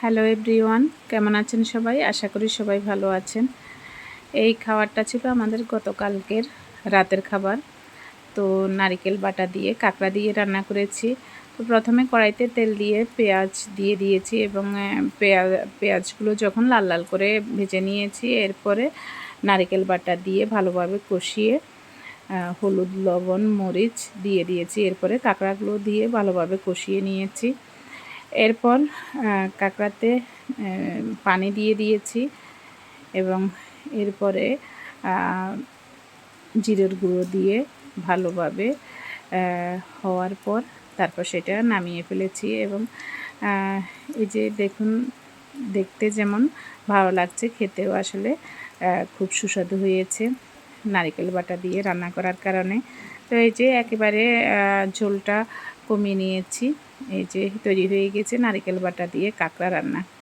Hello everyone কেমন আছেন সবাই? আশা করি সবাই ভালো আছেন। এই খাবারটা ছিল আমাদের গতকালকের রাতের খাবার। তো নারিকেল বাটা দিয়ে, কাঁকড়া দিয়ে রান্না করেছি। তো প্রথমে কড়াইতে তেল দিয়ে পেঁয়াজ দিয়ে দিয়েছি এবং পেঁয়াজ পেঁয়াজগুলো যখন লাল লাল করে ভেজে নিয়েছি, এরপরে নারিকেল বাটা দিয়ে ভালোভাবে কষিয়ে হলুদ, লবণ, মরিচ দিয়ে দিয়েছি। এরপরে কাঁকড়াগুলো দিয়ে ভালোভাবে কষিয়ে নিয়েছি। এরপর কাঁকড়াতে পানি দিয়ে দিয়েছি এবং এরপরে জিরের গুঁড়ো দিয়ে ভালোভাবে হওয়ার পর তারপর সেটা নামিয়ে ফেলেছি এবং এই যে দেখুন, দেখতে যেমন ভালো লাগছে, খেতেও আসলে খুব সুস্বাদু হয়েছে। নারিকেল বাটা দিয়ে রান্না করার কারণে। তো এই যে একেবারে ঝোলটা কমিয়ে নিয়েছি। এই যে তৈরি হয়ে গেছে নারিকেল বাটা দিয়ে কাঁকড়া রান্না।